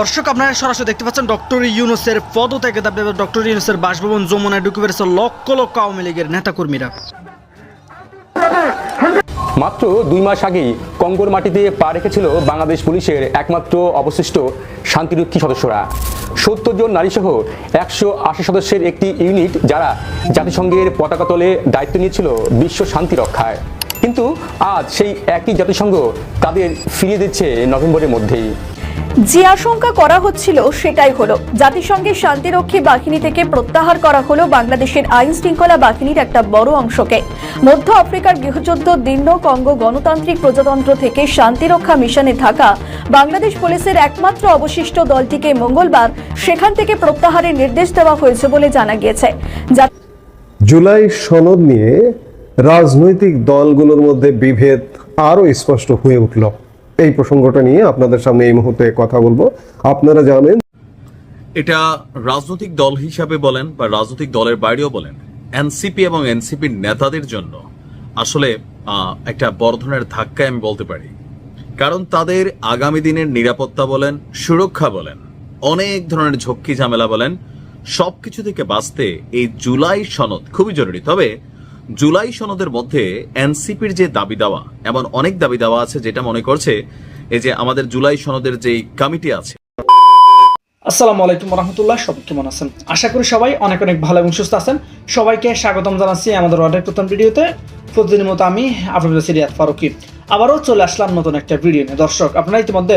দর্শক, আপনারা সরাসরি দেখতে পাচ্ছেন ডক্টর ইউনুসের পদত্যাগের দাবি ডক্টর ইউনুসের বাসভবন যমুনায় ঢুকে পেরেছে লক্ষ লক্ষ আওয়ামী লীগের নেতাকর্মীরা। মাত্র দুই মাস আগেই কঙ্গোর মাটিতে পা রেখেছিল বাংলাদেশ পুলিশের একমাত্র অবশিষ্ট শান্তিরক্ষী সদস্যরা। সত্তর জন নারীসহ একশো আশি সদস্যের একটি ইউনিট যারা জাতিসংঘের পতাকা তলে দায়িত্ব নিয়েছিল বিশ্ব শান্তি রক্ষায়। কিন্তু আজ সেই একই জাতিসংঘ তাদের ফিরিয়ে দিচ্ছে নভেম্বরের মধ্যেই। যে আশঙ্কা করা হচ্ছিল সেটাই হলো। জাতিসংঘের শান্তিরক্ষী বাহিনী থেকে প্রত্যাহার করা হলো বাংলাদেশের আইন শৃঙ্খলা বাহিনীর একটা বড় অংশকে। মধ্য আফ্রিকার গৃহযুদ্ধ দীর্ণ কঙ্গো গণতান্ত্রিক প্রজাতন্ত্র থেকে শান্তিরক্ষা মিশনে থাকা বাংলাদেশ পুলিশের একমাত্র অবশিষ্ট দলটিকে মঙ্গলবার সেখান থেকে প্রত্যাহারের নির্দেশ দেওয়া হয়েছে বলে জানা গিয়েছে। জুলাই সনদ নিয়ে রাজনৈতিক দলগুলোর মধ্যে বিভেদ আরও স্পষ্ট হয়ে উঠল। এই প্রসঙ্গটা নিয়ে আপনাদের সামনে এই মুহূর্তে কথা বলব। আপনারা জানেন এটা রাজনৈতিক দল হিসাবে বলেন বা রাজনৈতিক দলের বাইরেও বলেন, এনসিপি এবং এনসিপির নেতাদের জন্য আসলে একটা বড় ধরনের ধাক্কায় আমি বলতে পারি। কারণ তাদের আগামী দিনের নিরাপত্তা বলেন, সুরক্ষা বলেন, অনেক ধরনের ঝক্কি ঝামেলা বলেন, সবকিছু থেকে বাঁচতে এই জুলাই সনদ খুবই জরুরি। তবে জুলাই সনদের মধ্যে এনসিপির যে দাবি দাওয়া, এমন অনেক দাবি দাওয়া আছে যেটা মনে করছে এই যে আমাদের জুলাই সনদের যে কমিটি আছে। আসসালামু আলাইকুম রহমতুল্লাহ সবাই কেমন আছেন? আশা করি সবাই অনেক অনেক ভালো এবং সুস্থ আছেন। সবাইকে স্বাগতম জানাচ্ছি আমাদের অর্ডার প্রথম ভিডিওতে। প্রতিদিনের মতো আমি আপনাদের সিরিয়াত ফারুকি। আবারও চলে আসলাম নতুন একটা ভিডিও নিয়ে। দর্শক, আপনারা ইতিমধ্যে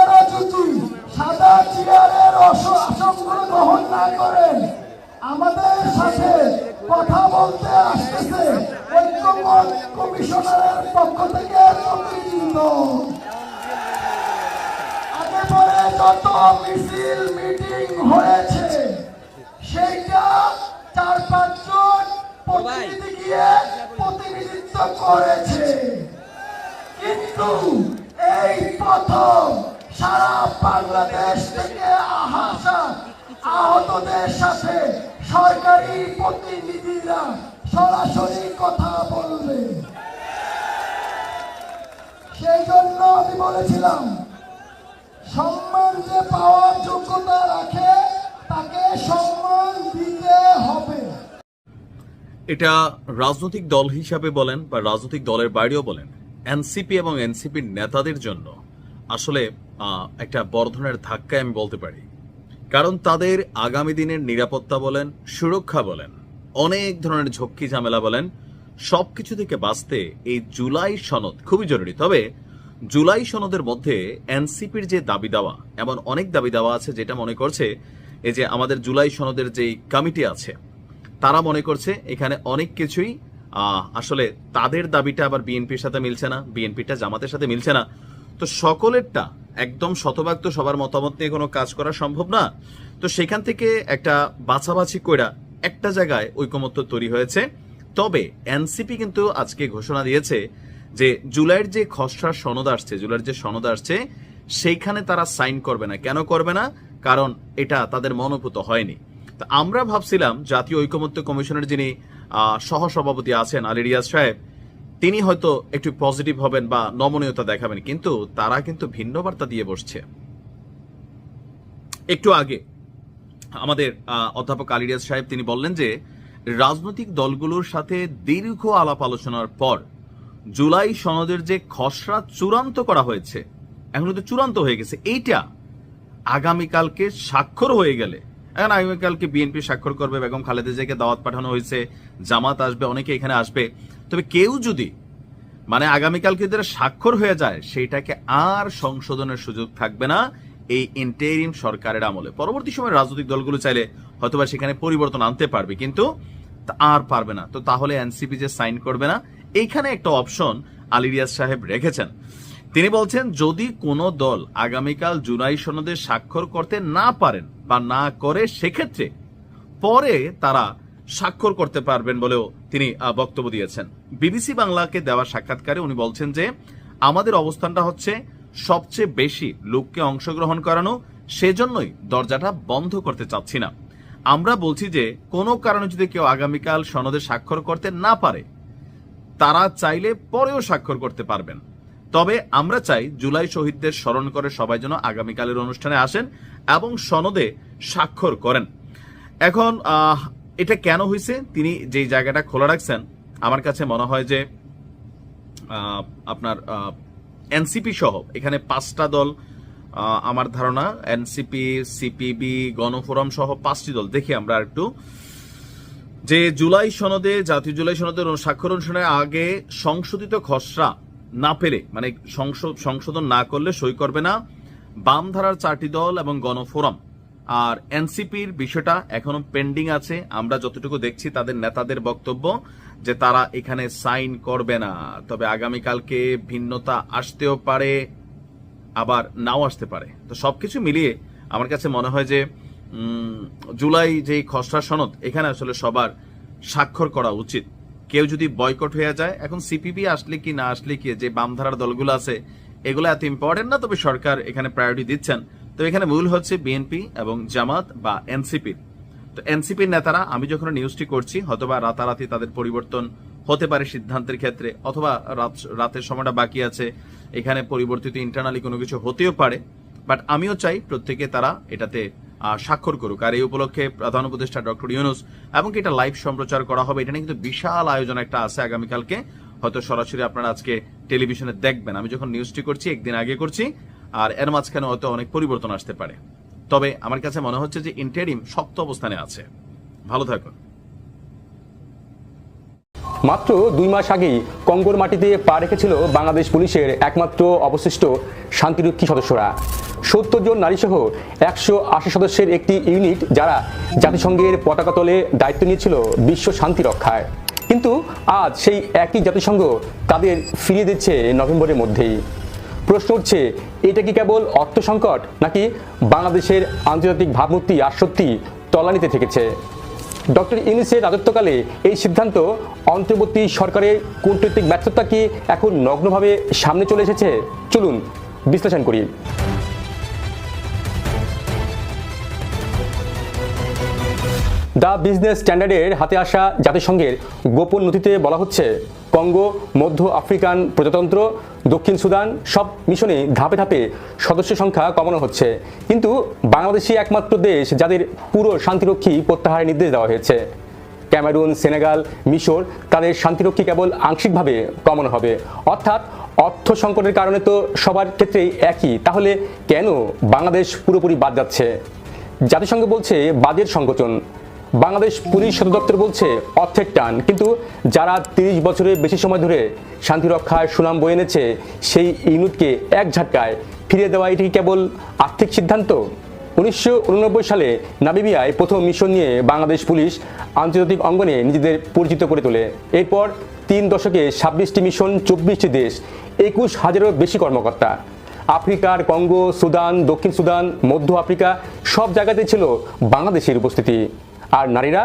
আপনারা যদি সাদা চেয়ারের আসনগুলো গ্রহণ না করেন। আমাদের সাথে কথা বলতে আসতেছে ঐক্যমত কমিশনারের পক্ষ থেকে প্রতিনিধিত্ব আগে যত মিছিল, মিটিং হয়েছে, সেইটা চার পাঁচজন প্রতিনিধি গিয়ে প্রতিনিধিত্ব করেছে। কিন্তু এই প্রথম সারা বাংলাদেশ থেকে আসা আহতদের সাথে সরকারি প্রতিনিধিরা সরাসরি কথা বলবে। সেই জন্য আমি বলেছিলাম, সম্মান যে পাওয়ার যোগ্যতা রাখে, তাকে সম্মান দিতে হবে। এটা রাজনৈতিক দল হিসাবে বলেন বা রাজনৈতিক দলের বাইরেও বলেন, এনসিপি এবং এনসিপির নেতাদের জন্য। আসলে একটা বড় ধরনের ধাক্কায় আমি বলতে পারি। কারণ তাদের আগামী দিনের নিরাপত্তা বলেন, সুরক্ষা বলেন, অনেক ধরনের ঝক্কি ঝামেলা বলেন, সবকিছু থেকে বাঁচতে এই জুলাই সনদ খুবই জরুরি। তবে জুলাই সনদের মধ্যে এনসিপির যে দাবি দাওয়া, এমন অনেক দাবি দাওয়া আছে যেটা মনে করছে এই যে আমাদের জুলাই সনদের যে কমিটি আছে, তারা মনে করছে এখানে অনেক কিছুই আসলে তাদের দাবিটা আবার বিএনপির সাথে মিলছে না, বিএনপিটা জামাতের সাথে মিলছে না। তো সকলেরটা একদম শতভাগ তো সবার মতামত নিয়ে কোনো কাজ করা সম্ভব না। তো সেখান থেকে একটা বাছাবাছি কইরা একটা জায়গায় ঐকমত্য তৈরি হয়েছে। তবে এনসিপি কিন্তু আজকে ঘোষণা দিয়েছে যে জুলাইয়ের যে খসড়া সনদ আসছে, জুলাইয়ের যে সনদ আসছে, সেইখানে তারা সাইন করবে না। কেন করবে না? কারণ এটা তাদের মনোভূত হয়নি। তা আমরা ভাবছিলাম জাতীয় ঐকমত্য কমিশনের যিনি সহসভাপতি আছেন আলী রিয়াজ সাহেব তিনি হয়তো একটু পজিটিভ হবেন বা নমনীয়তা দেখাবেন, কিন্তু তারা কিন্তু ভিন্ন বার্তা দিয়ে বসছে। একটু আগে আমাদের অধ্যাপক আলী রিয়াজ সাহেব তিনি বললেন যে, রাজনৈতিক দলগুলোর সাথে দীর্ঘ আলাপ আলোচনার পর জুলাই সনদের যে খসড়া চূড়ান্ত করা হয়েছে, এখন তো চূড়ান্ত হয়ে গেছে, এইটা আগামীকালকে স্বাক্ষর হয়ে গেলে, এখন আগামীকালকে বিএনপি স্বাক্ষর করবে, বেগম খালেদা জিয়াকে দাওয়াত পাঠানো হয়েছে, জামাত আসবে, অনেকে এখানে আসবে তবে কেউ যদি মানে আগামীকালকে যারা স্বাক্ষর হয়ে যায়, সেইটাকে আর সংশোধনের সুযোগ থাকবে না এই ইন্টেরিম সরকারের আমলে। পরবর্তী সময় রাজনৈতিক দলগুলো চাইলে হয়তোবা সেখানে পরিবর্তন আনতে পারবে, কিন্তু আর পারবে না। তো তাহলে এনসিপি যে সাইন করবে না, এইখানে একটা অপশন আলিরিয়াজ সাহেব রেখেছেন। তিনি বলছেন, যদি কোনো দল আগামীকাল জুলাই সনদে স্বাক্ষর করতে না পারেন বা না করে, সেক্ষেত্রে পরে তারা স্বাক্ষর করতে পারবেন বলেও তিনি বক্তব্য দিয়েছেন। বিবিসি বাংলাকে দেওয়া সাক্ষাৎকারে উনি বলছেন যে, আমাদের অবস্থানটা হচ্ছে সবচেয়ে বেশি লোককে অংশগ্রহণ করানো, সেজন্যই দরজাটা বন্ধ করতে চাচ্ছি না। আমরা বলছি যে, কোনো কারণে যদি কেউ আগামীকাল সনদে স্বাক্ষর করতে না পারে, তারা চাইলে পরেও স্বাক্ষর করতে পারবেন। তবে আমরা চাই জুলাই শহীদদের স্মরণ করে সবাই যেন আগামীকালের অনুষ্ঠানে আসেন এবং সনদে স্বাক্ষর করেন। এখন এটা কেন হয়েছে? তিনি যেই জায়গাটা খোলা রাখছেন, আমার কাছে মনে হয় যে আপনার এনসিপি সহ, এখানে পাঁচটা দল আমার ধারণা, এনসিপি, সিপিবি, গণফোরাম সহ পাঁচটি দল। দেখি আমরা একটু যে জুলাই সনদে, জাতীয় জুলাই সনদের স্বাক্ষর অনুষ্ঠানের আগে সংশোধিত খসড়া না পেরে মানে সংশোধন না করলে সই করবে না বাম ধারার চারটি দল এবং গণফোরাম। আর এনসিপির বিষয়টা এখনও পেন্ডিং আছে। আমরা যতটুকু দেখছি তাদের নেতাদের বক্তব্য যে তারা এখানে সাইন করবে না। তবে আগামীকালকে ভিন্নতা আসতেও পারে, আবার নাও আসতে পারে। তো সবকিছু মিলিয়ে আমার কাছে মনে হয় যে জুলাই যে খসড়া সনদ, এখানে আসলে সবার স্বাক্ষর করা উচিত। কেউ যদি বয়কট হয়ে যায়, এখন সিপিবি আসলে কি না আসলে কি, যে বামধারার দলগুলো আছে, এগুলো এত ইম্পর্টেন্ট না, তবে সরকার এখানে প্রায়োরিটি দিচ্ছেন। তো এখানে মূল হচ্ছে বিএনপি এবং জামাত বা এনসিপি। তো এনসিপির নেতারা, আমি যখন নিউজটি করছি, হয়তোবা রাতারাতি তাদের পরিবর্তন হতে পারে সিদ্ধান্তের ক্ষেত্রে, অথবা রাতের সময়টা বাকি আছে, এখানে পরিবর্তিত ইন্টারনালি কোনো কিছু হতেও পারে বাট আমিও চাই প্রত্যেকে তারা এটাতে স্বাক্ষর করুক। আর এই উপলক্ষে প্রধান উপদেষ্টা ডক্টর ইউনুস, এবং এটা লাইভ সম্প্রচার করা হবে, এটা নিয়ে কিন্তু বিশাল আয়োজন একটা আছে আগামীকালকে। হয়তো সরাসরি আপনারা আজকে টেলিভিশনে দেখবেন। আমি যখন নিউজটি করছি, একদিন আগে করছি আর এর মাঝখানে হয়তো অনেক পরিবর্তন আসতে পারে। তবে আমার কাছে মনে হচ্ছে যে ইন্টারিম শক্ত অবস্থানে আছে। ভালো থাকুন। মাত্র দুই মাস আগেই কঙ্গোর মাটিতে পা রেখেছিল বাংলাদেশ পুলিশের একমাত্র অবশিষ্ট শান্তিরক্ষী সদস্যরা। সত্তর জন নারীসহ একশো আশি সদস্যের একটি ইউনিট যারা জাতিসংঘের পতাকা তলে দায়িত্ব নিয়েছিল বিশ্ব শান্তি রক্ষায়। কিন্তু আজ সেই একই জাতিসংঘ তাদের ফিরিয়ে দিচ্ছে নভেম্বরের মধ্যেই। প্রশ্ন উঠছে, এটা কি কেবল অর্থ সংকট নাকি বাংলাদেশের আন্তর্জাতিক ভাবমূর্তি আর সত্যি তলানিতে থেকেছে? ডক্টর ইউনিসের রাজত্বকালে এই সিদ্ধান্ত অন্তর্বর্তী সরকারের কূটনৈতিক ব্যর্থতা কি এখন নগ্নভাবে সামনে চলে এসেছে? চলুন বিশ্লেষণ করি। দ্য বিজনেস স্ট্যান্ডার্ডের হাতে আসা জাতিসংঘের গোপন নথিতে বলা হচ্ছে কঙ্গো, মধ্য আফ্রিকান প্রজাতন্ত্র, দক্ষিণ সুদান, সব মিশনে ধাপে ধাপে সদস্য সংখ্যা কমানো হচ্ছে। কিন্তু বাংলাদেশই একমাত্র দেশ যাদের পুরো শান্তিরক্ষী প্রত্যাহারের নির্দেশ দেওয়া হয়েছে। ক্যামেরুন, সেনেগাল, মিশর তাদের শান্তিরক্ষী কেবল আংশিকভাবে কমানো হবে। অর্থাৎ অর্থ সংকটের কারণে তো সবার ক্ষেত্রেই একই। তাহলে কেন বাংলাদেশ পুরোপুরি বাদ যাচ্ছে? জাতিসংঘ বলছে বাজেট সংকোচন। বাংলাদেশ পুলিশ সদর দপ্তর বলছে অর্থের টান। কিন্তু যারা তিরিশ বছরের বেশি সময় ধরে শান্তি রক্ষায় সুনাম বয়ে এনেছে, সেই ইউনিটকে এক ঝাটকায় ফিরিয়ে দেওয়া এটি কেবল আর্থিক সিদ্ধান্ত? উনিশশো উননব্বই সালে নাবিবিয়ায় প্রথম মিশন নিয়ে বাংলাদেশ পুলিশ আন্তর্জাতিক অঙ্গনে নিজেদের পরিচিত করে তোলে। এরপর তিন দশকে ছাব্বিশটি মিশন, চব্বিশটি দেশ, একুশ হাজারেরও বেশি কর্মকর্তা। আফ্রিকার কঙ্গো, সুদান, দক্ষিণ সুদান, মধ্য আফ্রিকা সব জায়গাতেই ছিল বাংলাদেশের উপস্থিতি। আর নারীরা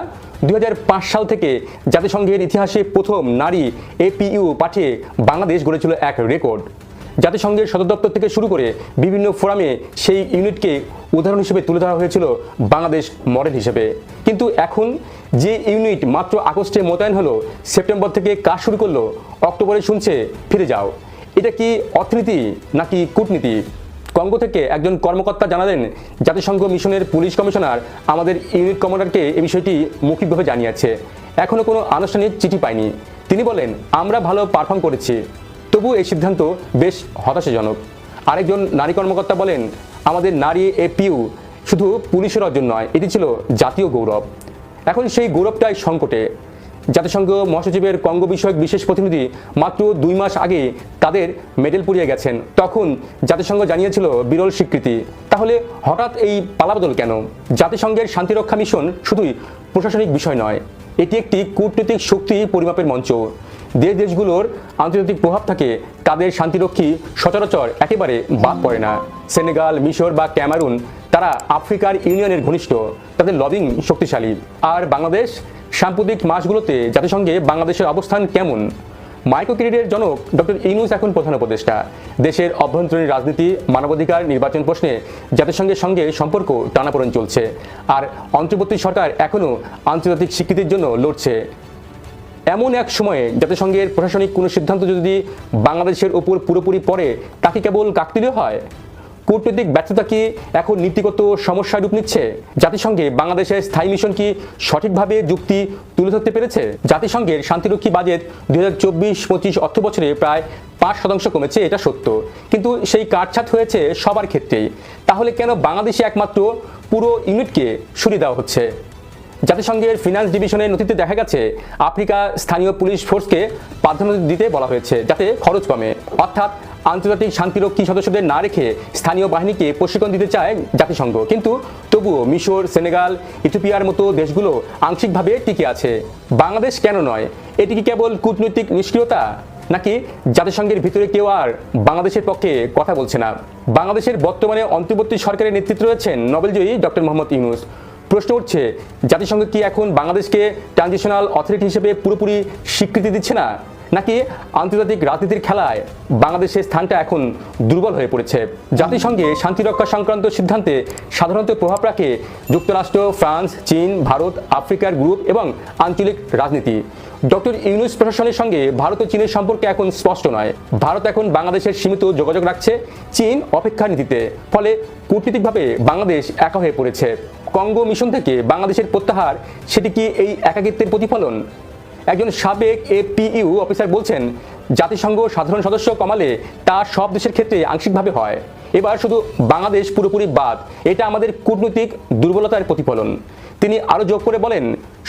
দু হাজার পাঁচ সাল থেকে জাতিসংঘের ইতিহাসে প্রথম নারী এপিইউ পাঠিয়ে বাংলাদেশ গড়েছিল এক রেকর্ড। জাতিসংঘের সদর দপ্তর থেকে শুরু করে বিভিন্ন ফোরামে সেই ইউনিটকে উদাহরণ হিসেবে তুলে ধরা হয়েছিল বাংলাদেশ মডেল হিসেবে। কিন্তু এখন যে ইউনিট মাত্র আগস্টে মোতায়েন হলো, সেপ্টেম্বর থেকে কাজ শুরু করল, অক্টোবরে শুনছে ফিরে যাও। এটা কি অর্থনীতি নাকি কূটনীতি? কঙ্গো থেকে একজন কর্মকর্তা জানালেন, জাতিসংঘ মিশনের পুলিশ কমিশনার আমাদের ইউনিট কমান্ডারকে এই বিষয়টি মৌখিকভাবে জানিয়েছে। এখনও কোনো আনুষ্ঠানিক চিঠি পাইনি তিনি বলেন, আমরা ভালো পারফর্ম করেছি। তবু এই সিদ্ধান্ত বেশ হতাশাজনক। আরেকজন নারী কর্মকর্তা বলেন, আমাদের নারী এ এপিউ শুধু পুলিশের অর্জন নয়, এটি ছিল জাতীয় গৌরব। এখন সেই গৌরবটাই সংকটে। জাতিসংঘ মহাসচিবের কঙ্গো বিষয়ক বিশেষ প্রতিনিধি মাত্র দুই মাস আগে তাদের মেডেল পুড়িয়ে গেছেন। তখন জাতিসংঘ জানিয়েছিল বিরল স্বীকৃতি। তাহলে হঠাৎ এই পালাবদল কেন? জাতিসংঘের শান্তিরক্ষা মিশন শুধুই প্রশাসনিক বিষয় নয়, এটি একটি কূটনৈতিক শক্তি পরিমাপের মঞ্চ। দেশ দেশগুলোর আন্তর্জাতিক প্রভাব থাকে, তাদের শান্তিরক্ষী সচরাচর একেবারে বাদ পড়ে না। সেনেগাল, মিশর বা ক্যামারুন, তারা আফ্রিকার ইউনিয়নের ঘনিষ্ঠ, তাদের লবিং শক্তিশালী। আর বাংলাদেশ সাম্প্রতিক মাসগুলোতে জাতিসংঘে বাংলাদেশের অবস্থান কেমন? মাইক্রোক্রেডিটের জনক ডক্টর ইনুস এখন প্রধান উপদেষ্টা। দেশের অভ্যন্তরীণ রাজনীতি, মানবাধিকার নির্বাচন প্রশ্নে জাতিসংঘের সঙ্গে সম্পর্ক টানাপোড়েন চলছে। আর অন্তর্বর্তী সরকার এখনও আন্তর্জাতিক স্বীকৃতির জন্য লড়ছে। এমন এক সময়ে জাতিসংঘের প্রশাসনিক কোনো সিদ্ধান্ত যদি বাংলাদেশের ওপর পুরোপুরি পড়ে, তাকে কেবল কাকতিলীয় হয়? কূটনৈতিক ব্যর্থতা কি এখন নীতিগত সমস্যায় রূপ নিচ্ছে? জাতিসংঘে বাংলাদেশের স্থায়ী মিশন কি সঠিকভাবে যুক্তি তুলে ধরতে পেরেছে? জাতিসংঘের শান্তিরক্ষী বাজেট দুই হাজার চব্বিশ পঁচিশ অর্থ বছরে প্রায় পাঁচ শতাংশ কমেছে, এটা সত্য। কিন্তু সেই কাটছাট হয়েছে সবার ক্ষেত্রেই। তাহলে কেন বাংলাদেশে একমাত্র পুরো ইউনিটকে সরিয়ে দেওয়া হচ্ছে? জাতিসংঘের ফিনান্স ডিভিশনের নথিতে দেখা গেছে, আফ্রিকা স্থানীয় পুলিশ ফোর্সকে প্রাধান্য দিতে বলা হয়েছে, যাতে খরচ কমে। অর্থাৎ আন্তর্জাতিক শান্তিরক্ষী সদস্যদের না রেখে স্থানীয় বাহিনীকে প্রশিক্ষণ দিতে চায় জাতিসংঘ। কিন্তু তবুও মিশর, সেনেগাল, ইথিওপিয়ার মতো দেশগুলো আংশিকভাবে টিকে আছে। বাংলাদেশ কেন নয়? এটি কি কেবল কূটনৈতিক নিষ্ক্রিয়তা? নাকি জাতিসংঘের ভিতরে কেউ আর বাংলাদেশের পক্ষে কথা বলছে না? বাংলাদেশের বর্তমানে অন্তর্বর্তী সরকারের নেতৃত্ব রয়েছেন নোবেলজয়ী ডক্টর মোহাম্মদ ইউনুস। প্রশ্ন উঠছে, জাতিসংঘ কি এখন বাংলাদেশকে ট্রানজিশনাল অথরিটি হিসেবে পুরোপুরি স্বীকৃতি দিচ্ছে না? নাকি আন্তর্জাতিক রাজনীতির খেলায় বাংলাদেশের স্থানটা এখন দুর্বল হয়ে পড়েছে? জাতিসংঘে শান্তিরক্ষা সংক্রান্ত সিদ্ধান্তে সাধারণত প্রভাব রাখে যুক্তরাষ্ট্র, ফ্রান্স, চীন, ভারত, আফ্রিকার গ্রুপ এবং আঞ্চলিক রাজনীতি। ডক্টর ইউনুস প্রশাসনের সঙ্গে ভারত ও চীনের সম্পর্কে এখন স্পষ্ট নয়। ভারত এখন বাংলাদেশের সীমিত যোগাযোগ রাখছে চীন অপেক্ষা নীতিতে, ফলে কূটনীতিকভাবে বাংলাদেশ একা হয়ে পড়েছে। কঙ্গো মিশন থেকে বাংলাদেশের প্রত্যাহার, সেটি কি এই একাকিত্বের প্রতিফলন? একজন সাবেক এপিইউ অফিসার বলছেন, জাতিসংঘ সাধারণ সদস্য কমালে তা সব দেশের ক্ষেত্রে আংশিকভাবে হয়। এবার শুধু বাংলাদেশ পুরোপুরি বাদ, এটা আমাদের কূটনৈতিক দুর্বলতার প্রতিফলন। তিনি আরও যোগ করে বলেন,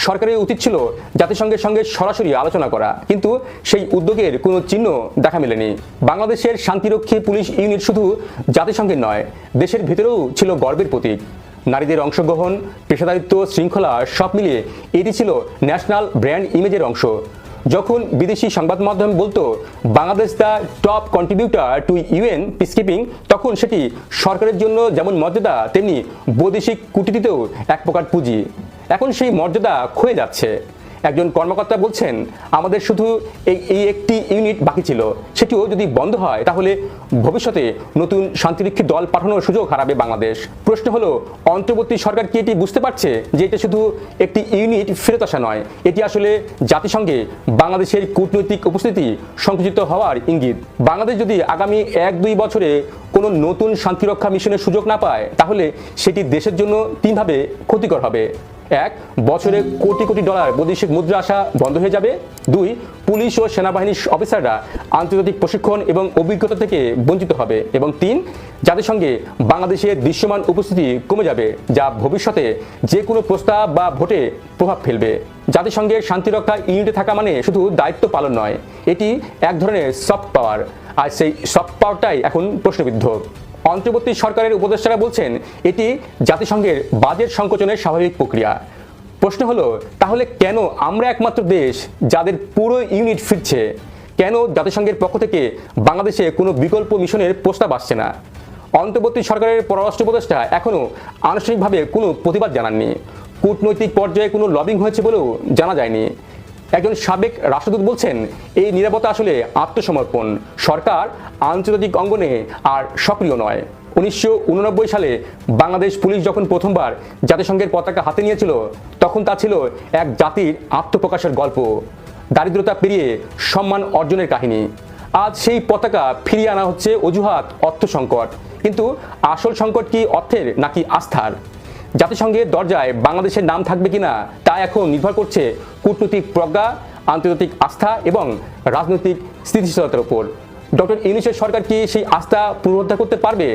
সরকারের উচিত ছিল জাতিসংঘের সঙ্গে সরাসরি আলোচনা করা, কিন্তু সেই উদ্যোগের কোনো চিহ্ন দেখা মেলেনি। বাংলাদেশের শান্তিরক্ষী পুলিশ ইউনিট শুধু জাতিসংঘের নয়, দেশের ভিতরেও ছিল গর্বের প্রতীক। নারীদের অংশগ্রহণ, পেশাদারিত্ব, শৃঙ্খলা, সব মিলিয়ে এটি ছিল ন্যাশনাল ব্র্যান্ড ইমেজের অংশ। যখন বিদেশি সংবাদ মাধ্যম বলতো, Bangladesh the top contributor to UN peacekeeping তখন সেটি সরকারের জন্য যেমন মর্যাদা, তেমনি বৈদেশিক কূটনীতিতেও এক প্রকার পুঁজি। এখন সেই মর্যাদা ক্ষয়ে যাচ্ছে। একজন কর্মকর্তা বলছেন, আমাদের শুধু এই এই একটি ইউনিট বাকি ছিল। সেটিও যদি বন্ধ হয়, তাহলে ভবিষ্যতে নতুন শান্তিরক্ষী দল পাঠানোর সুযোগ হারাবে বাংলাদেশ। প্রশ্ন হলো, অন্তর্বর্তী সরকার কি এটি বুঝতে পারছে যে এটা শুধু একটি ইউনিট ফেরত আসা নয়, এটি আসলে জাতিসংঘে বাংলাদেশের কূটনৈতিক উপস্থিতি সংকুচিত হওয়ার ইঙ্গিত? বাংলাদেশ যদি আগামী এক দুই বছরে কোনো নতুন শান্তিরক্ষা মিশনের সুযোগ না পায়, তাহলে সেটি দেশের জন্য তিনভাবে ক্ষতিকর হবে। এক, বছরে কোটি কোটি ডলার বৈদেশিক মুদ্রা আসা বন্ধ হয়ে যাবে। দুই, পুলিশ ও সেনাবাহিনীর অফিসাররা আন্তর্জাতিক প্রশিক্ষণ এবং অভিজ্ঞতা থেকে বঞ্চিত হবে। এবং তিন জাতিসংঘে বাংলাদেশের দৃশ্যমান উপস্থিতি কমে যাবে, যা ভবিষ্যতে যে কোনো প্রস্তাব বা ভোটে প্রভাব ফেলবে। জাতিসংঘের শান্তিরক্ষা ইউনিটে থাকা মানে শুধু দায়িত্ব পালন নয়, এটি এক ধরনের সফট পাওয়ার আর সেই সফট পাওয়ারটাই এখন প্রশ্নবিদ্ধ। অন্তর্বর্তী সরকারের উপদেষ্টারা বলছেন, এটি জাতিসংঘের বাজেট সংকোচনের স্বাভাবিক প্রক্রিয়া। প্রশ্ন হলো, তাহলে কেন আমরা একমাত্র দেশ যাদের পুরো ইউনিট ফিরছে? কেন জাতিসংঘের পক্ষ থেকে বাংলাদেশে কোনো বিকল্প মিশনের প্রস্তাব আসছে না? অন্তর্বর্তী সরকারের পররাষ্ট্র উপদেষ্টা এখনও আনুষ্ঠানিকভাবে কোনো প্রতিবাদ জানাননি। কূটনৈতিক পর্যায়ে কোনো লবিং হয়েছে বলেও জানা যায়নি। একজন সাবেক রাষ্ট্রদূত বলছেন, এই নিরাপত্তা আসলে আত্মসমর্পণ। সরকার আন্তর্জাতিক অঙ্গনে আর সক্রিয় নয়। উনিশশো সালে বাংলাদেশ পুলিশ যখন প্রথমবার জাতিসংঘের পতাকা হাতে নিয়েছিল, তখন তা ছিল এক জাতির আত্মপ্রকাশের গল্প। দারিদ্রতা পেরিয়ে সম্মান অর্জনের কাহিনী। আজ সেই পতাকা ফিরিয়ে আনা হচ্ছে অজুহাত অর্থ সংকট কিন্তু আসল সংকট কি অর্থের নাকি আস্থার? জাতিসংঘের দরজায় বাংলাদেশের নাম থাকবে কিনা তা এখন নির্ভর করছে কূটনৈতিক প্রজ্ঞা, আন্তর্জাতিক আস্থা এবং রাজনৈতিক স্থিতিশীলতার উপর। ডক্টর ইউনিসের সরকার কি সেই আস্থা পুনরুদ্ধার করতে পারবে?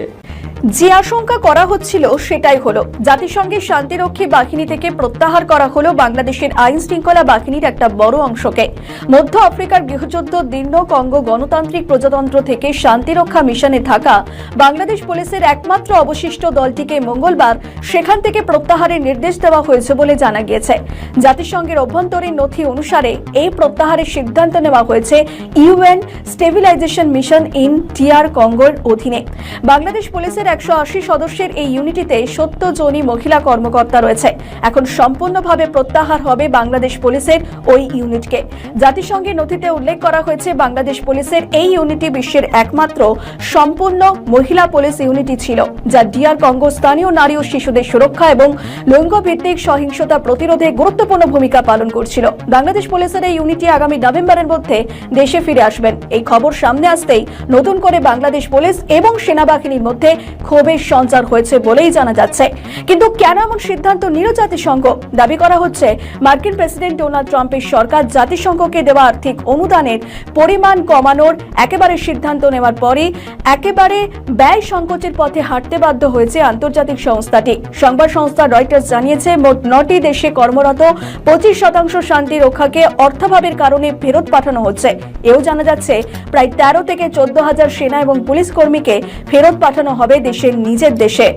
যে আশঙ্কা করা হচ্ছিল সেটাই হলো। জাতিসংঘের শান্তিরক্ষী বাহিনী থেকে প্রত্যাহার করা হলো বাংলাদেশের আইন শৃঙ্খলা বাহিনীর একটা বড় অংশকে। মধ্য আফ্রিকার গৃহযুদ্ধ দীর্ণ কঙ্গো গণতান্ত্রিক প্রজাতন্ত্র থেকে শান্তিরক্ষা মিশনে থাকা বাংলাদেশ পুলিশের একমাত্র অবশিষ্ট দলটিকে মঙ্গলবার সেখান থেকে প্রত্যাহারের নির্দেশ দেওয়া হয়েছে বলে জানা গিয়েছে। জাতিসংঘের অভ্যন্তরীণ নথি অনুসারে এই প্রত্যাহারের সিদ্ধান্ত নেওয়া হয়েছে UN stabilisation mission in DR কঙ্গোর অধীনে। বাংলাদেশ পুলিশের একশো আশি সদস্যের এই ইউনিটিতে সত্তর জনই মহিলা কর্মকর্তা রয়েছে। এখন সম্পূর্ণভাবে প্রত্যাহার হবে বাংলাদেশ পুলিশের ওই ইউনিটকে। জাতিসংঘের নথিতে উল্লেখ করা হয়েছে, বাংলাদেশ পুলিশের এই ইউনিটি বিশ্বের একমাত্র সম্পূর্ণ মহিলা পুলিশ ইউনিটি ছিল, যা ডিআর কঙ্গো স্থানীয় নারী ও শিশুদের সুরক্ষা এবং লিঙ্গভিত্তিক সহিংসতা প্রতিরোধে গুরুত্বপূর্ণ ভূমিকা পালন করছিল। বাংলাদেশ পুলিশের এই ইউনিটি আগামী নভেম্বরের মধ্যে দেশে ফিরে আসবেন। এই খবর সামনে আসতেই নতুন করে বাংলাদেশ পুলিশ এবং সেনাবাহিনীর মধ্যে ক্ষোভের সঞ্চার হয়েছে বলেই জানা যাচ্ছে। কিন্তু কেন এমন সিদ্ধান্ত নিল জাতিসংঘ? দাবি করা হচ্ছে, মার্কিন প্রেসিডেন্ট ডোনাল্ড ট্রাম্পের সরকার জাতিসংঘকে দেওয়া আর্থিক অনুদানের পরিমাণ কমানোর একেবারে সিদ্ধান্ত নেওয়ার পরই একেবারে ব্যয় সংকোচের পথে হাঁটতে বাধ্য হয়েছে আন্তর্জাতিক সংস্থাটি। সংবাদ সংস্থা রয়টার্স জানিয়েছে, মোট নটি দেশে কর্মরত পঁচিশ শতাংশ শান্তি রক্ষাকে অর্থাভাবের কারণে ফেরত পাঠানো হচ্ছে। এও জানা যাচ্ছে, প্রায় তেরো থেকে চোদ্দ হাজার সেনা এবং পুলিশ কর্মীকে ফেরত পাঠানো হবে দেশের নিজের দেশে।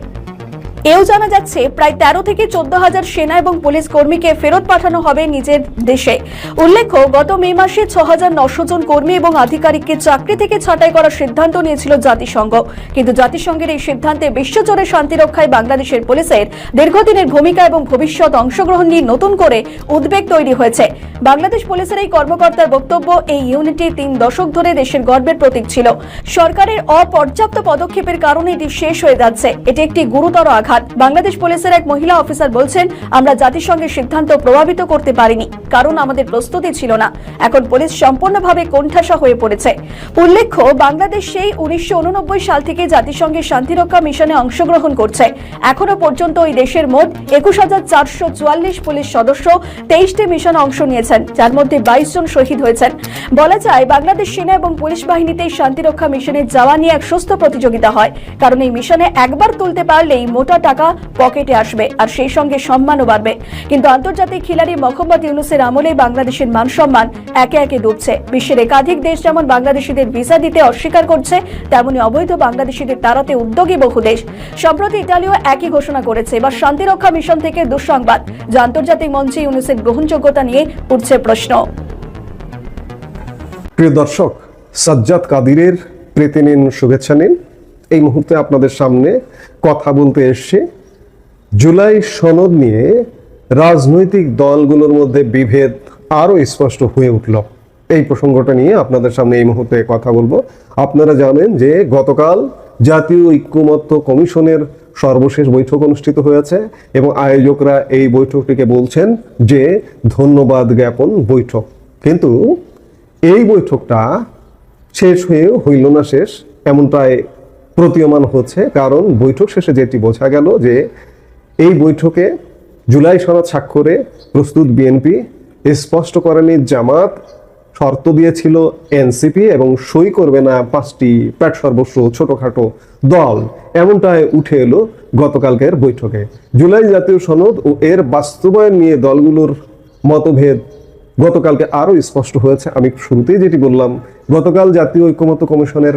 এও জানা যাচ্ছে প্রায় তেরো থেকে চোদ্দ হাজার সেনা এবং পুলিশ কর্মীকে ফেরত পাঠানো হবে নিজের দেশে। উল্লেখ্য, গত মে মাসে ছ হাজার নশো জন কর্মী এবং আধিকারিককে চাকরি থেকে ছাঁটাই করার সিদ্ধান্ত নিয়েছিল জাতিসংঘ। কিন্তু জাতিসংঘের এই সিদ্ধান্তে বিশ্বজুড়ে শান্তি রক্ষায় বাংলাদেশের পুলিশের দীর্ঘদিনের ভূমিকা এবং ভবিষ্যৎ অংশগ্রহণ নিয়ে নতুন করে উদ্বেগ তৈরি হয়েছে। বাংলাদেশ পুলিশের এই কর্মকর্তার বক্তব্য এই ইউনিটি তিন দশক ধরে দেশের গর্বের প্রতীক ছিল। সরকারের অপর্যাপ্ত পদক্ষেপের কারণে এটি শেষ হয়ে যাচ্ছে। এটি একটি গুরুতর আঘাত। বাংলাদেশ পুলিশের এক মহিলা অফিসার বলছেন, আমরা জাতিসংঘের সিদ্ধান্ত প্রভাবিত করতে পারিনি, কারণ আমাদের প্রস্তুতি ছিল না। এখন পুলিশ সম্পূর্ণভাবে কোণঠাসা হয়ে পড়েছে। উল্লেখ্য, বাংলাদেশ সেই উনিশশো সাল থেকে জাতিসংঘের শান্তিরক্ষা মিশনে অংশগ্রহণ করছে। এখনও পর্যন্ত ওই দেশের মোট একুশ হাজার চারশো চুয়াল্লিশ পুলিশ সদস্য তেইশটি মিশনে অংশ নিয়েছেন, যার মধ্যে বাইশ জন শহীদ হয়েছেন। বলা যায়, বাংলাদেশ সেনা এবং পুলিশ বাহিনীতে শান্তিরক্ষা মিশনে যাওয়া নিয়ে এক সুস্থ প্রতিযোগিতা হয়, কারণ এই মিশনে একবার তুলতে পারলেই মোটা টাকা পকেটে আসবে আর সেই সঙ্গে সম্মানও বাড়বে। কিন্তু আন্তর্জাতিক খিলাড়ি মোহাম্মদ ইউনুসের আমলে বাংলাদেশের মান সম্মান একে একে ডুবছে। বিশ্বের একাধিক দেশ যেমন বাংলাদেশিদের ভিসা দিতে অস্বীকার করছে, তেমনি অবৈধ বাংলাদেশিদের তাড়াতে উদ্যোগী বহু দেশ। সম্প্রতি ইতালিও একই ঘোষণা করেছে। এবার শান্তিরক্ষা মিশন থেকে দুঃসংবাদ, যা আন্তর্জাতিক মঞ্চে ইউনুসের গ্রহণযোগ্যতা নিয়ে উঠছে প্রশ্ন। প্রিয় দর্শক, সাজ্জাদ কাদিরের প্রীতি নিন শুভেচ্ছা নিন। এই মুহূর্তে আপনাদের সামনে কথা বলতে এসছে। জুলাই সনদ নিয়ে রাজনৈতিক দলগুলোর মধ্যে বিভেদ আরও স্পষ্ট হয়ে উঠল। এই প্রসঙ্গটা নিয়ে আপনাদের সামনে এই মুহূর্তে কথা বলব। আপনারা জানেন যে গতকাল জাতীয় ঐক্যমত্য কমিশনের সর্বশেষ বৈঠক অনুষ্ঠিত হয়েছে এবং আয়োজকরা এই বৈঠকটিকে বলছেন যে ধন্যবাদ জ্ঞাপন বৈঠক। কিন্তু এই বৈঠকটা শেষ হয়ে হইল না শেষ, এমনটাই প্রতীয়মান হচ্ছে, কারণ বৈঠক শেষে যেটি বোঝা গেল যে এই বৈঠকে জুলাই সনদ স্বাক্ষরে প্রস্তুত বিএনপি স্পষ্ট করেনি জামাত, শর্ত দিয়েছিল এনসিপি এবং সই করবে না পাঁচটি প্যাট সর্বস্ব ছোটখাটো দল। এমনটাই উঠে এলো গতকালকের বৈঠকে। জুলাই জাতীয় সনদ ও এর বাস্তবায়ন নিয়ে দলগুলোর মতভেদ গতকালকে আরও স্পষ্ট হয়েছে। আমি শুরুতেই যেটি বললাম, গতকাল জাতীয় ঐক্যমত্য কমিশনের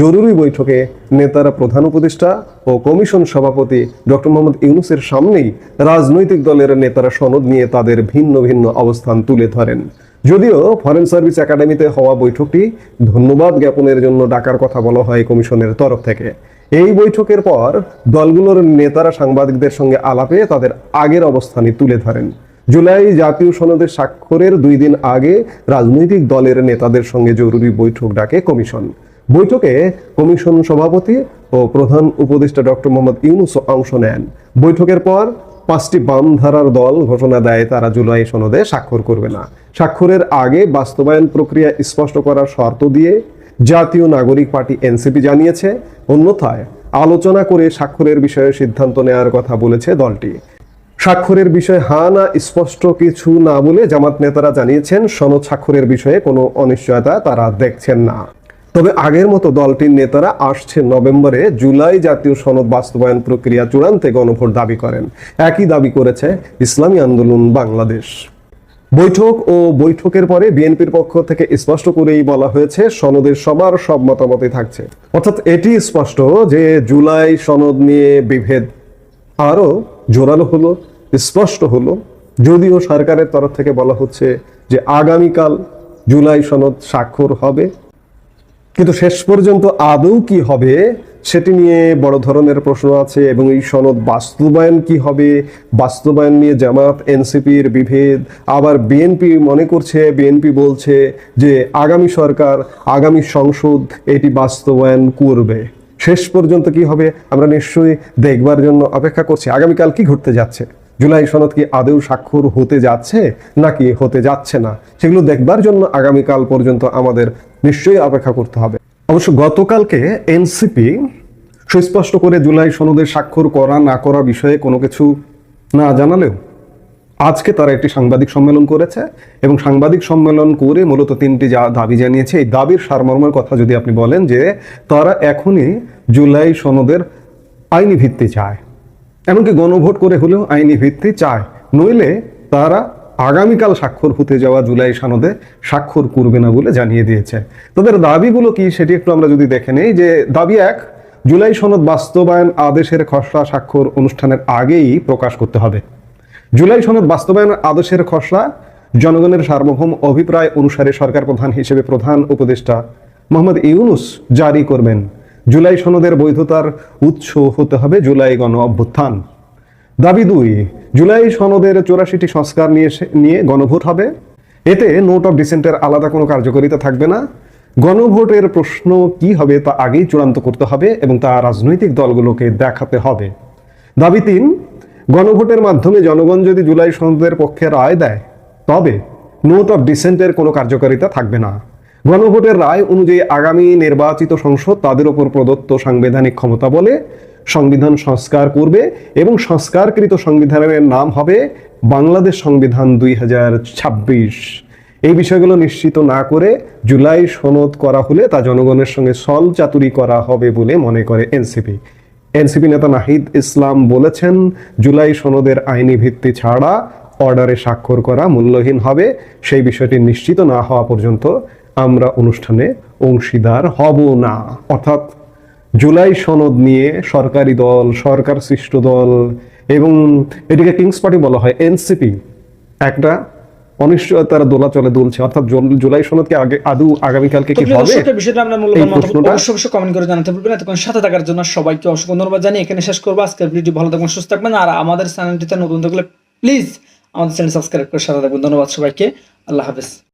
জরুরি বৈঠকে নেতারা প্রধান উপদেষ্টা ও কমিশন সভাপতি ডক্টর মোহাম্মদ ইউনুসের সামনেই রাজনৈতিক দলের নেতারা সনদ নিয়ে তাদের ভিন্ন ভিন্ন অবস্থান তুলে ধরেন। যদিও ফরেন সার্ভিস একাডেমিতে হওয়া বৈঠকটি ধন্যবাদ জ্ঞাপনের জন্য ডাকার কথা বলা হয় কমিশনের তরফ থেকে। এই বৈঠকের পর দলগুলোর নেতারা সাংবাদিকদের সঙ্গে আলাপে তাদের আগের অবস্থানই তুলে ধরেন। জুলাই জাতীয় সনদের স্বাক্ষরের দুই দিন আগে রাজনৈতিক দলের নেতাদের সঙ্গে জরুরি বৈঠক ডাকে কমিশন। বৈঠকে কমিশন সভাপতি ও প্রধান উপদেষ্টা ডক্টর মোহাম্মদ ইউনুস অংশ নেন। বৈঠকের পর পাঁচটি বাম ধারার দল ঘোষণা দেয়, তারা জুলাই সনদে স্বাক্ষর করবে না। স্বাক্ষরের আগে বাস্তবায়ন প্রক্রিয়া স্পষ্ট করার শর্ত দিয়ে জাতীয় নাগরিক পার্টি এনসিপি জানিয়েছে, অন্যথায় আলোচনা করে স্বাক্ষরের বিষয়ে সিদ্ধান্ত নেওয়ার কথা বলেছে দলটি। স্বাক্ষরের বিষয়ে হা না স্পষ্ট কিছু না বলে জামাত নেতারা জানিয়েছেন, সনদ স্বাক্ষরের বিষয়ে কোনো অনিশ্চয়তা তারা দেখছেন না। তবে আগের মতো দলটির নেতারা আসছে নভেম্বরে জুলাই জাতীয় সনদ বাস্তবায়ন প্রক্রিয়া চূড়ান্তে গণভোট দাবি করেন। একই দাবি করেছে ইসলামী আন্দোলন বাংলাদেশ। বৈঠক ও বৈঠকের পরে বিএনপির পক্ষ থেকে স্পষ্ট করেই বলা হয়েছে, সনদের সবার সব মতামতই থাকছে। অর্থাৎ এটি স্পষ্ট যে জুলাই সনদ নিয়ে বিভেদ আরও জোরালো হলো, স্পষ্ট হলো। যদিও সরকারের তরফ থেকে বলা হচ্ছে যে আগামীকাল জুলাই সনদ স্বাক্ষর হবে। কিন্তু শেষ পর্যন্ত আদৌ কি হবে, সেটি নিয়ে বড় ধরনের প্রশ্ন আছে এবং এই সনদ বাস্তবায়ন কি হবে, বাস্তবায়ন নিয়ে জামাত, এনসিপির বিভেদ, আবার বিএনপি মনে করছে, বিএনপি বলছে যে আগামী সরকার, আগামী সংসদ এটি বাস্তবায়ন করবে। শেষ পর্যন্ত কি হবে আমরা নিশ্চয়ই দেখবার জন্য অপেক্ষা করছি। আগামীকাল কি ঘটতে যাচ্ছে? জুলাই সনদ কি আদৌ স্বাক্ষর হতে যাচ্ছে নাকি হতে যাচ্ছে না? সেগুলো দেখবার জন্য আগামীকাল পর্যন্ত আমাদের নিশ্চয়ই অপেক্ষা করতে হবে। অবশ্য গতকালকে এনসিপি সুস্পষ্ট করে জুলাই সনদে স্বাক্ষর করা না করা বিষয়ে কোনো কিছু না জানালেও আজকে তারা একটি সাংবাদিক সম্মেলন করেছে এবং সাংবাদিক সম্মেলন করে মূলত তিনটি যা দাবি জানিয়েছে। এই দাবির সারমর্মের কথা যদি আপনি বলেন যে তারা এখনই জুলাই সনদের আইনি ভিত্তি চায়। এমনকি গণভোট করে হলেও আইনি ভিত্তি চায়। নইলে তারা আগামীকাল স্বাক্ষর হতে যাওয়া জুলাই সনদে স্বাক্ষর করবে না বলে জানিয়ে দিয়েছে। তাদের দাবিগুলো কি সেটি একটু আমরা যদি দেখে নেই যে দাবি এক, জুলাই সনদ বাস্তবায়ন আদেশের খসড়া স্বাক্ষর অনুষ্ঠানের আগেই প্রকাশ করতে হবে। জুলাই সনদ বাস্তবায়ন আদেশের খসড়া জনগণের সার্বভৌম অভিপ্রায় অনুসারে সরকার প্রধান হিসেবে প্রধান উপদেষ্টা মোহাম্মদ ইউনুস জারি করবেন। জুলাই সনদের বৈধতার উৎস হতে হবে জুলাই গণ অভ্যুত্থান। দাবি দুই, জুলাই সনদের চৌরাশিটি সংস্কার নিয়ে নিয়ে গণভোট হবে। এতে নোট অফ ডিসেন্টের আলাদা কোনো কার্যকারিতা থাকবে না। গণভোটের প্রশ্ন কি হবে তা আগেই চূড়ান্ত করতে হবে এবং তা রাজনৈতিক দলগুলোকে দেখাতে হবে। দাবি তিন, গণভোটের মাধ্যমে জনগণ যদি জুলাই সনদের পক্ষে রায় দেয়, তবে নোট অফ ডিসেন্টের কোনো কার্যকারিতা থাকবে না। গণভোটের রায় অনুযায়ী আগামী নির্বাচিত সংসদ তাদের ওপর প্রদত্ত সাংবিধানিক ক্ষমতা বলে সংবিধান সংস্কার করবে এবং সংস্কারকৃত সংবিধানের নাম হবে বাংলাদেশ সংবিধান দুই হাজার ছাব্বিশ। এই বিষয়গুলো নিশ্চিত না করে জুলাই সনদ করা হলে তা জনগণের সঙ্গে সল চাতুরি করা হবে বলে মনে করে এনসিপি। এনসিপি নেতা নাহিদ ইসলাম বলেছেন, জুলাই সনদের আইনি ভিত্তি ছাড়া অর্ডারে স্বাক্ষর করা মূল্যহীন হবে। সেই বিষয়টি নিশ্চিত না হওয়া পর্যন্ত আমরা অনুষ্ঠানে অংশীদার হব না। অর্থাৎ জুলাই সনদ নিয়ে সরকারি দল সরকার সৃষ্ট দল এবং এটিকে কিংস পার্টি বলা হয় এনসিপি একটা অনিশ্চয়তার দোলা চলে দুলছে। অর্থাৎ জুলাই সনদকে আগে আদৌ আগামীকালকে কি হবে? এই বিষয়টা মূল্যবান প্রশ্নটা- অবশ্যই অবশ্যই কমেন্ট করে জানাতে ভুলবেন না। এতক্ষণ সাথে থাকার জন্য সবাইকে অসংখ্য ধন্যবাদ জানিয়ে এখানে শেষ করব। আজকের ভিডিও ভালো থাকবেন সুস্থ থাকবেন। আর আমাদের চ্যানেলটিতে নতুন থাকলে প্লিজ আমাদের চ্যানেল সাবস্ক্রাইব করে সাথে থাকবেন। ধন্যবাদ সবাইকে। আল্লাহ হাফেজ।